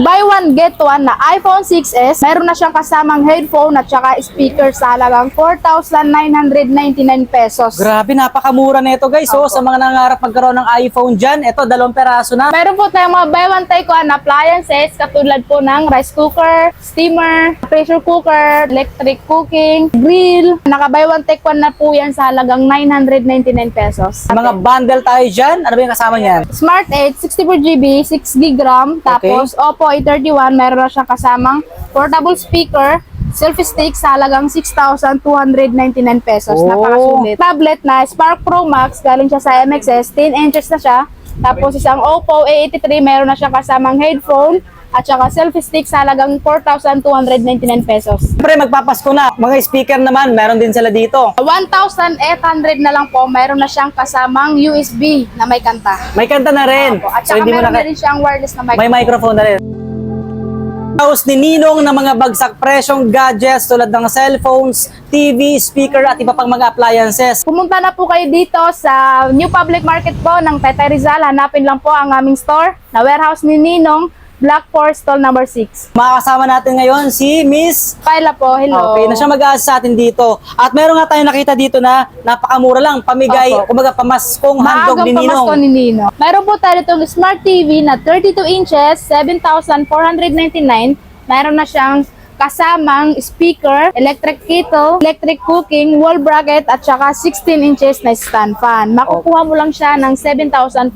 Buy one, get one na iPhone 6s. Meron na siyang kasamang headphone at saka speaker sa halagang 4,999 pesos. Grabe, napakamura nito guys. So, Opo. sa mga nangarap magkaroon ng iPhone dyan, ito, dalawang peraso na. Meron po tayong mga buy one, take one appliances katulad po ng rice cooker, steamer, pressure cooker, electric cooking, grill. Naka buy one, take one na po yan sa halagang 999 pesos. Mga bundle tayo dyan. Ano ba yung kasama niyan? Smart 8, 64GB, 6 gb RAM. Tapos Oppo A31, meron na siyang kasamang portable speaker, selfie stick sa halagang 6,299 pesos. Oh. Napakasulit. Tablet na Spark Pro Max, galing siya sa MXS, 10 inches na siya. Tapos isang Oppo A83, meron na siyang kasamang headphone at saka selfie stick sa halagang 4,299 pesos. Siyempre, magpapasko na. Mga speaker naman, meron din sila dito. 1,800 na lang po, meron na siyang kasamang USB na may kanta. May kanta na rin. Opo. At So, saka mo meron na na rin siyang wireless na microphone. May microphone na rin. House ni Ninong ng mga bagsak presyong gadgets tulad ng cellphones, TV, speaker at iba pang mga appliances. Pumunta na po kayo dito sa New Public Market po ng Tete Rizal. Hanapin lang po ang aming store na warehouse ni Ninong, Black Forest Stall number 6. Makakasama natin ngayon si Miss Kyla po, hello. Okay, na siya mag-aasa sa atin dito. At meron nga tayong nakita dito na napakamura lang, pamigay, Opo. kumbaga pamaskong handog Maagang ni Ninong. pamasko ni Ninong. Meron po tayo itong Smart TV na 32 inches, 7,499. Meron na siyang kasamang speaker, electric kettle, electric cooking, wall bracket, at saka 16 inches na stand fan. Makukuha mo lang siya ng 7,499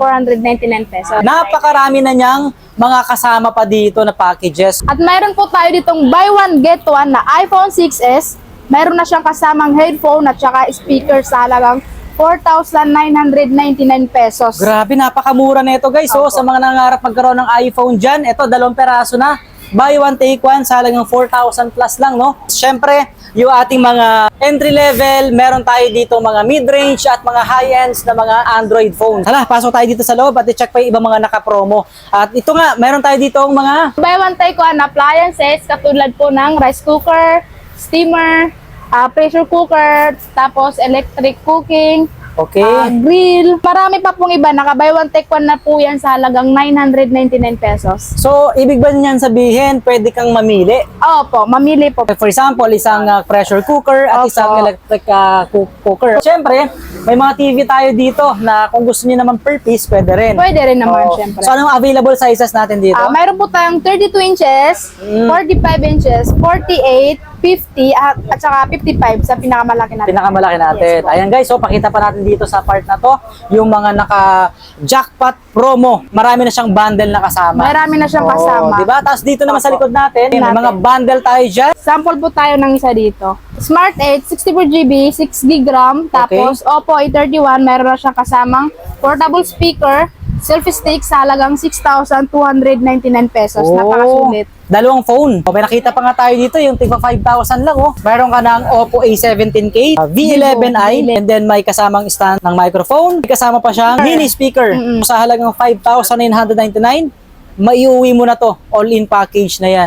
pesos. Napakarami na niyang mga kasama pa dito na packages. At mayroon po tayo ditong buy one get one na iPhone 6s. Mayroon na siyang kasamang headphone at saka speaker sa halagang 4,999 pesos. Grabe, napakamura nito guys. So, Opo. sa mga nangarap magkaroon ng iPhone dyan, ito, dalawang peraso na. Buy one, take one, sa halagang 4,000 plus lang, no? Siyempre, yung ating mga entry level, meron tayo dito mga mid-range at mga high-ends na mga Android phone. Hala, pasok tayo dito sa loob at i-check pa yung ibang mga naka-promo. At ito nga, meron tayo dito ang mga Buy one take one appliances katulad po ng rice cooker, steamer, ah, pressure cooker, tapos electric cooking, Okay. ah, grill. Marami pa pong iba. Naka buy one take one na po yan sa halagang 999 pesos. So, ibig ba niyan sabihin, pwede kang mamili? Opo, mamili po. For example, isang uh, pressure cooker at Opo. isang electric uh, cook- cooker. Siyempre, may mga TV tayo dito na kung gusto niyo naman per piece, pwede rin. Pwede rin naman, Oo. syempre. So, anong available sizes natin dito? Ah, mayroon po tayong 32 inches, Mm. 45 inches, 48, 50, at, at saka 55 sa pinakamalaki natin. Pinakamalaki natin. Yes po. Ayan guys, so pakita pa natin dito sa part na to, yung mga naka-jackpot promo. Marami na siyang bundle na kasama. Marami na siyang Oo, kasama. Diba? Tapos dito naman sa likod natin, may Natin. mga bundle tayo dyan. Sample po tayo ng isa dito. Smart 8, 64GB, 6 gb RAM. Tapos Oppo A31, meron na siyang kasamang portable speaker, selfie stick sa halagang 6,299 pesos. Oh, Napakasulit. Dalawang phone. O, may nakita pa nga tayo dito, yung tigpa 5,000 lang, oh. Meron ka ng Oppo A17K, uh, V11i, and then may kasamang stand ng microphone. May kasama pa siyang mini speaker. Sa halagang 5,999, maiuwi mo na to. All-in package na yan.